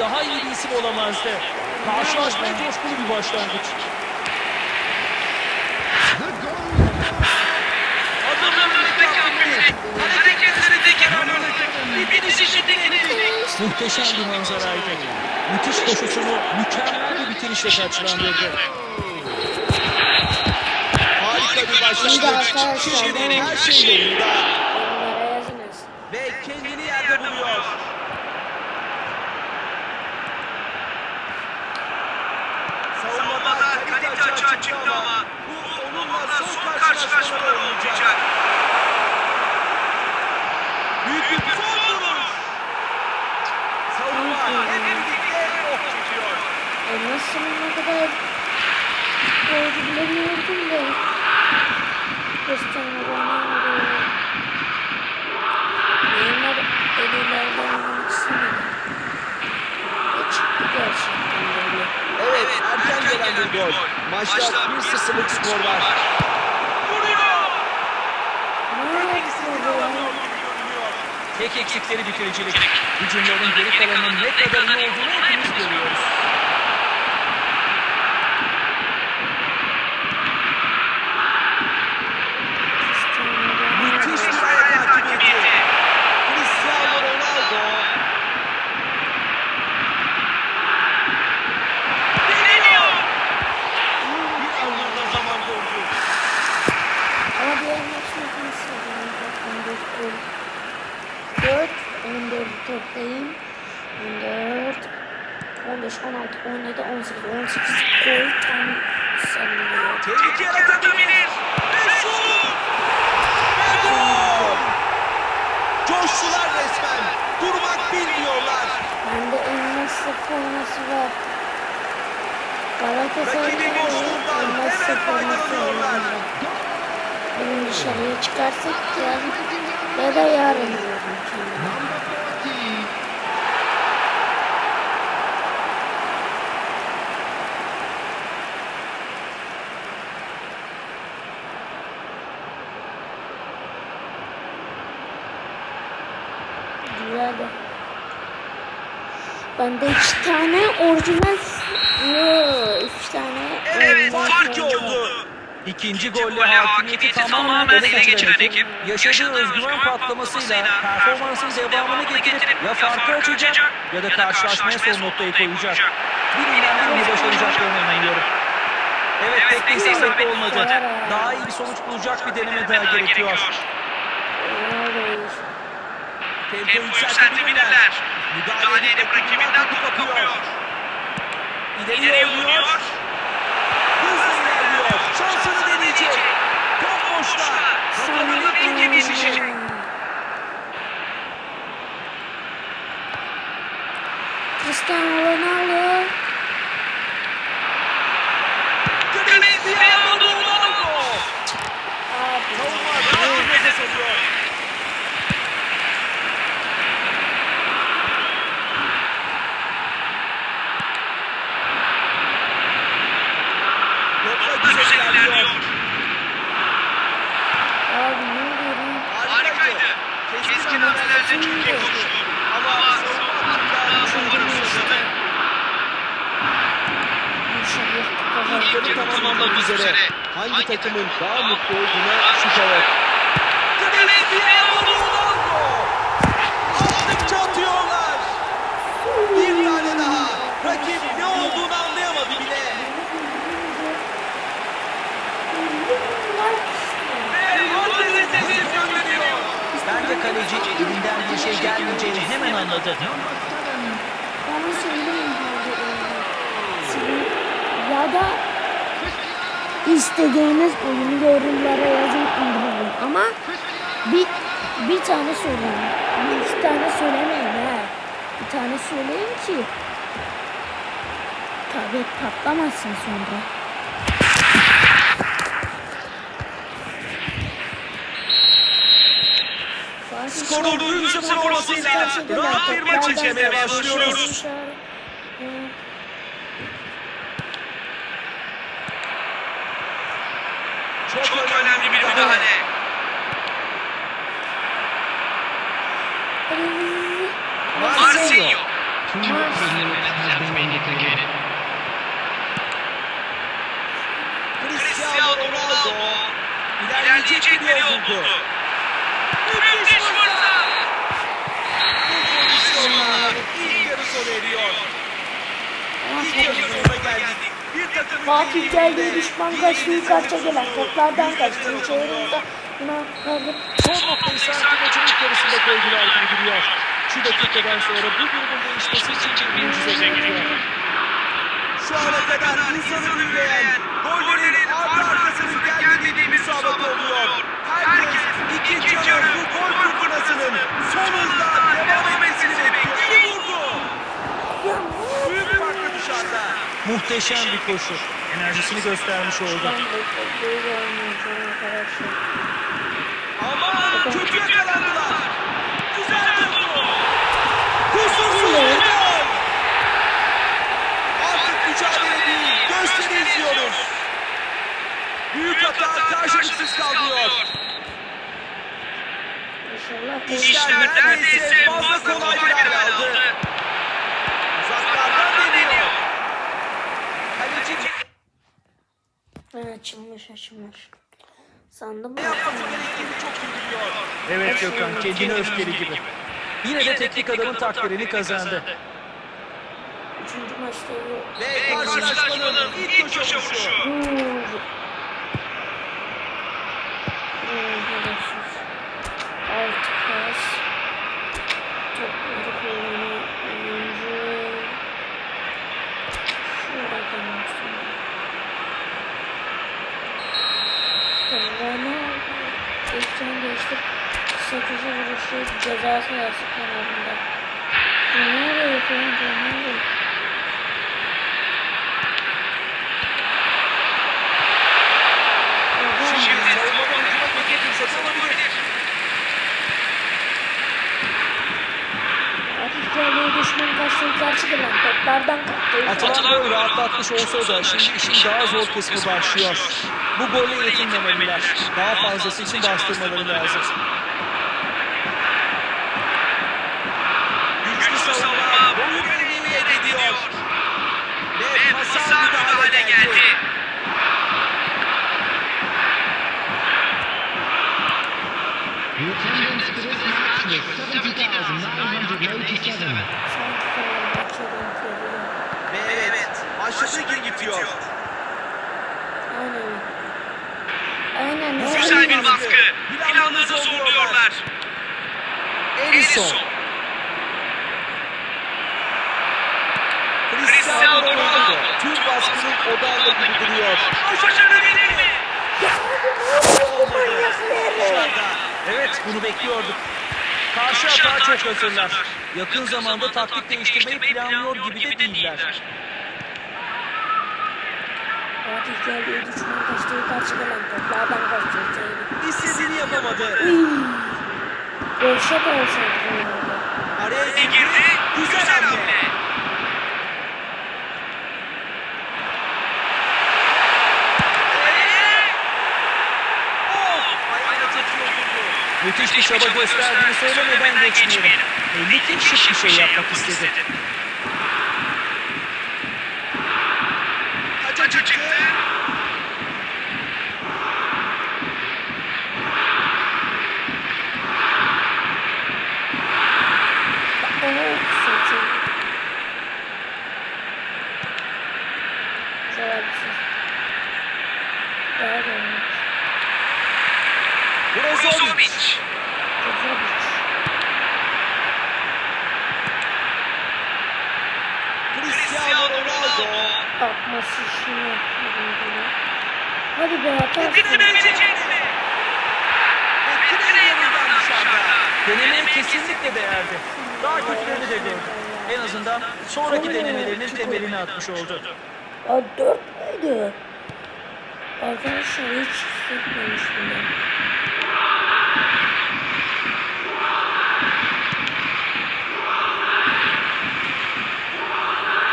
daha iyi bir isim olamazdı. Karşılaşmaya coşkulu bir başlangıç. Muhteşem bir manzaraydı. Müthiş koşusunu mükemmel bir bitirişle taçlandırdı. Harika bir başlangıç. arkadaşlar, Kişinin her şey yolunda. Yorumlara yazınız. Ve kendini yerde buluyor. Savunmada kalite açığa çıktı ama bu onunla son karşılaşmalar olmayacak. Büyük bir son vuruş. Savunma hep birlikte ok çekiyor. E nasıl ne kadar oldu bilemiyordum da. Cristiano Ronaldo. Neymar elilerden oynamak istemedi. E çıktı gerçekten böyle. Evet erken gelen bir gol. Maçta 1-0'lık skor var. Tek eksikleri bitiricilik. Hücumların geri kalanının ne kadar iyi olduğunu hepimiz görüyoruz. Cristiano Ronaldo. Müthiş bir ayak hakimiyeti. Cristiano Ronaldo. Deniyor. Bir anlamda zaman doldu. Ama diğer maç makinesi var. 14 gol. 4, 14 toplayayım. 14, 15, 16, 17, 18, 18 gol tam sanılıyor. Tehlike yaratabilir. Ve şut. Ve gol. Coştular resmen. Durmak bilmiyorlar. Bende elmas forması var. Galatasaray'ın elmas forması var. Bunu dışarıya çıkarsak yarın ya da yarın kendime. Güzel de. Bende iki tane orijinal üç tane Evet fark var. oldu. İkinci golle hakimiyeti tamamen ele geçiren ekip, yaşadığı özgüven patlamasıyla performansın devamını getirip ya farkı açacak ya da karşılaşmaya son noktayı koyacak. Birinden birini başaracaklarına inanıyorum. Evet de isabetli olmadı. Daha iyi bir sonuç bulacak bir deneme daha gerekiyor. Tempo yükseltebilirler. Müdahale edip rakibinden topu kapıyor. İleri İleriye vuruyor. Hızla ilerliyor. Şansını deneyecek. Top boşta. Bakalım ilk kim yetişecek. Cristiano Ronaldo. Cristiano Ronaldo. Abi. Savunma rahat bir nefes alıyor. Topla Topla güzel ilerliyor. Abi ne oluyor lan? Harikaydı. Hamlelerle çok iyi koştu. Ama savunma hakkında savunma fırsadı. İnşallah İlk yarı tamamlanmak üzere. Hangi takımın daha mutlu olduğuna şüphe yok. Attıkça atıyorlar. Bir tane daha. Rakip ne olduğunu anlayamadı bile. Ve Madrid'e teslim gönderiyor. Bence kaleci elinden bir şey gelmeyeceğini hemen anladı. Abi. Sizin ya da istediğiniz oyunu yorumlara yazın indirelim. Ama bir bir tane söyleyin. Bir iki tane söylemeyin ha. Bir tane söyleyin ki tabi patlamasın sonra. Fatih Skorun 3-0 olmasıyla rahat bir maç izlemeye başlıyoruz. Çok önemli bir müdahale. İndicated. Cristiano Ronaldo ilerleyecek bir yol buldu. Müthiş fırsat. Bu pozisyonla ilk yarı sona eriyor. İlk yarı sonuna geldik. Bir takımın Fatih geldi düşman kaçtı ve gelen toplardan kaçtı. Kaldı. Son noktayı sanki maçın ilk yarısında koydular gibi duruyor. Şu dakikadan sonra bu durumun değişmesi için bir mucize gerekiyor. Şu ana kadar insanı büyüleyen, gollerin ardı arkasının gelmediği bir müsabaka oluyor. Herkes ikinci yarı bu gol fırtınasının son hızla devam etmesini bekliyor. İyi vurdu. Ya Büyük farklı dışarıda. Muhteşem bir koşu. Enerjisini göstermiş oldu. ben de böyle oynayacağım arkadaşlar. Ama kötü yakalandılar. Güzel vurdu. Kusursuz bir gol. Artık mücadele değil, gösteri izliyoruz. Büyük hata karşılıksız kalmıyor. İnşallah İşler neredeyse fazla kolay bir hal aldı. Ha, açılmış açılmış. Sandım ne yapması gerektiğini çok iyi biliyor. Evet Gökhan kendini öfkeli gibi. Yine de teknik adamın takdirini kazandı. Üçüncü maçta yok. Ve karşılaşmanın ilk köşe vuruşu. Altı pas. Topları İlkten geçti. Sekizi vuruşu ceza sahası kenarında. Ronaldo yapıyor. Ronaldo. Oha. Şimdi Savunmadan hücuma geçme fırsatı olabilir. Düşman kaçtığı karşı gelen toplardan kalktı. Atılan gol rahatlatmış olsa da şimdi işin daha zor kısmı başlıyor. Bu golle yetinmemeliler. Daha fazlası için bastırmaları lazım. Güçlü savunma boyu belirlemeye gidiyor. Ve pasar müdahale geldi. Ve evet, başladığı gibi gidiyor. Aynen. Aynen. Güzel bir aynen. baskı. Planlarını zorluyorlar. Edison. Cristiano Ronaldo tüm baskının odağında gibi duruyor. Başarabilir mi? Dışarıda. Evet bunu bekliyorduk. Karşı hata çok hazırlar. Yakın zamanda taktik değiştirmeyi planlıyor gibi de değiller. Fatih geldi düşman kaçtığı karşı gelen toplardan kaçtı. İstediğini yapamadı. Gevşek olsaydı Ronaldo. Araya girdi. Güzel hamle. hamle. Oh! Ayağına çekiyor vurdu. Müthiş bir çaba gösterdiğini söylemeden geçmeyelim. Belli ki şık bir şey yapmak istedi. Kaça çıktı. Evet, seçim. Güzel bir şey. Daha da olmaz. Brozovic. Brozovic. Petrovic. Cristiano Ronaldo. Atması yapıyorum böyle. Hadi be atarsın. Yanından dışarıda. Denemeye kesinlikle değerdi. Daha kötülerini de gördü. En azından sonraki denemelerinin temelini atmış oldu. Aa, dört müydü? Arkadaşlar hiç hissetmemiştim ben.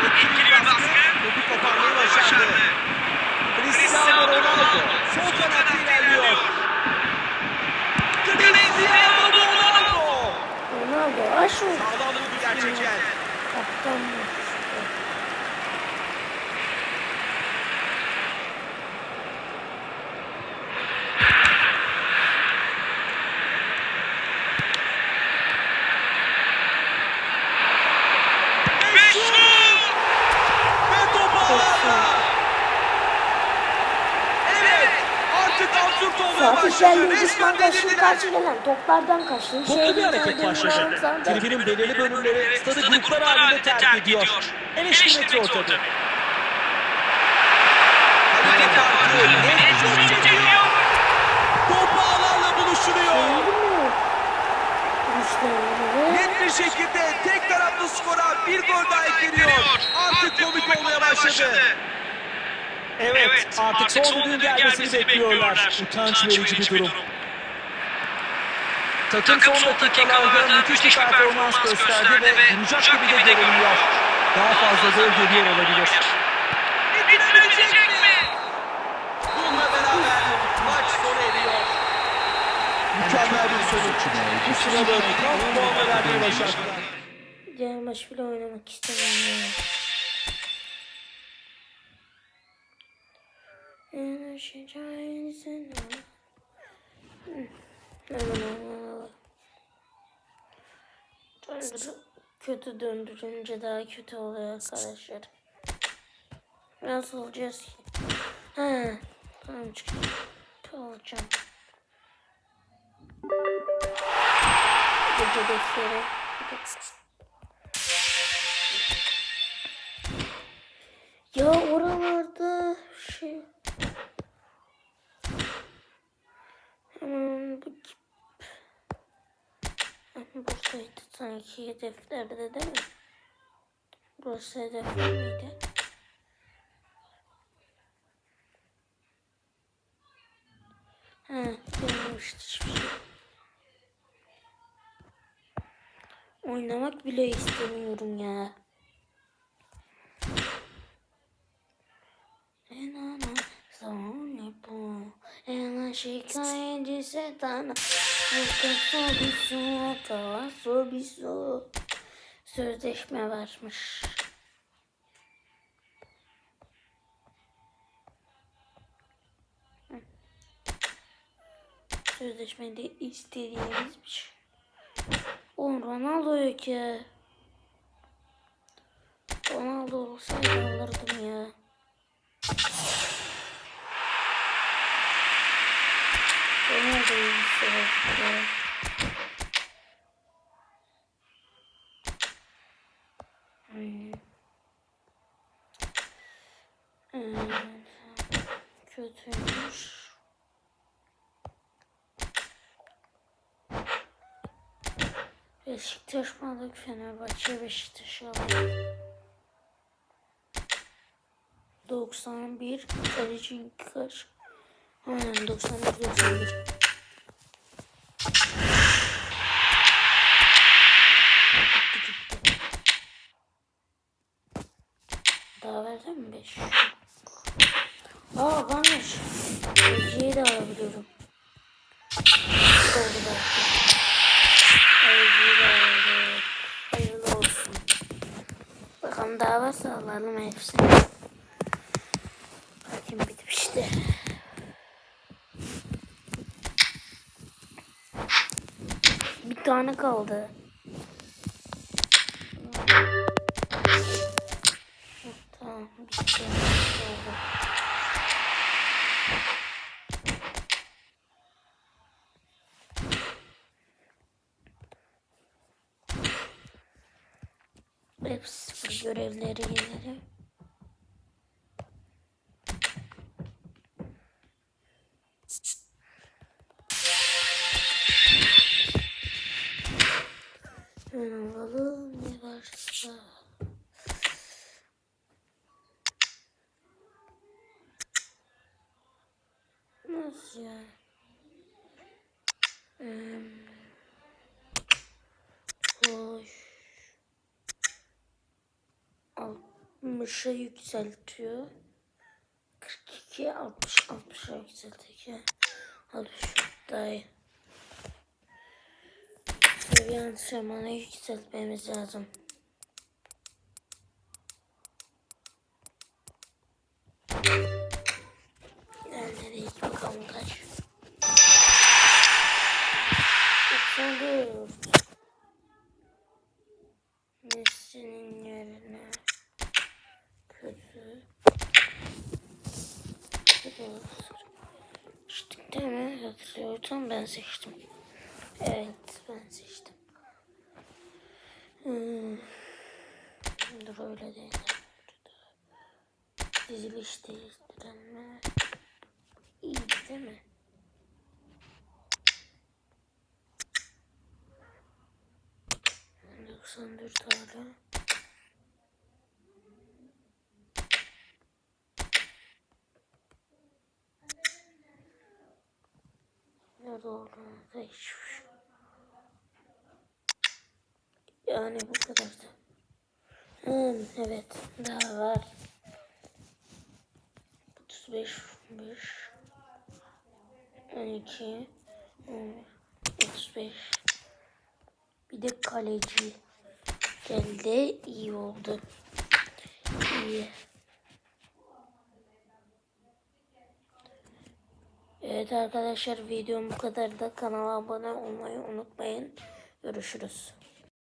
Etkili bir baskı. Topu koparmayı başardı. Cristiano Ronaldo. Sol kanatta ilerliyor. Cristiano Ronaldo. Ronaldo aşk olsun. Sağlam vurdu gerçekten. Kaptan mı? Evet. Artık Şenli düşman Resmen karşı dediler. karşı gelen toplardan kaçtı. Toplu bir hareket başladı. Tribünün belirli bölümleri stadı gruplar halinde terk ediyor. Eleştirmek zor gözüküyor. Topu ağlarla buluşturuyor. Net bir şekilde tek taraflı skora bir gol daha ekleniyor. Artık komik olmaya başladı. Evet, artık son düdüğün gelmesini bekliyorlar. Utanç verici bir durum. Takım son dakikalarda müthiş bir performans gösterdi ve vuracak gibi de görünüyor. Daha fazla gol geliyor olabilir. Bitirebilecek mi? Bununla beraber maç sona eriyor. Mükemmel bir sonuç. Bu sırada tam puanla vermeyi başardılar. Diğer maç bile oynamak istemiyorum ya. Yaşayacağız Döndür, kötü döndürünce daha kötü oluyor arkadaşlar. Nasıl olacağız ki? Ha, tamam çıkıyor. Olacağım. Gece defteri. Ya oralarda şey... Hemen bu Buradaydı sanki hedeflerde değil mi? Burası hedefler miydi? Ha, görmemişti hiçbir şey. Oynamak bile istemiyorum ya. Enana sonra bu Ena şikayetçi setana Arkası bir su Tavasu bir su Sözleşme varmış. Sözleşmede istediğimizmiş. Oğlum Ronaldo yok ya. Ronaldo olsaydı alırdım ya. İstedim ya. Hmm. Hmm. Kötüymüş. Beşiktaş mı aldık Fenerbahçe Beşiktaş aldık. 91 kaleci kaç? Aynen 91 91. tane kaldı. Tamam bitti. Oldu. Hepsi görevleri 60'a yükseltiyor. 42, 60, 60'a yükseltiyor. Hadi şu daha iyi. Seviye antrenmanı yükseltmemiz lazım. Neredeyiz bakalım kaç. 94. Messi'nin yerine kötü. hatırlıyorsam ben seçtim. Evet ben seçtim. Hmm. Dur öyle değil. Diziliş değiştirenme. İyi değil mi? Doksan dört hala. Nerede olduğunu da hiç. Yani bu kadardı. Hmm, evet daha var. 35, 5, 12, 35. Bir de kaleci geldi. iyi oldu. İyi. Evet arkadaşlar videom bu kadar da kanala abone olmayı unutmayın. Görüşürüz.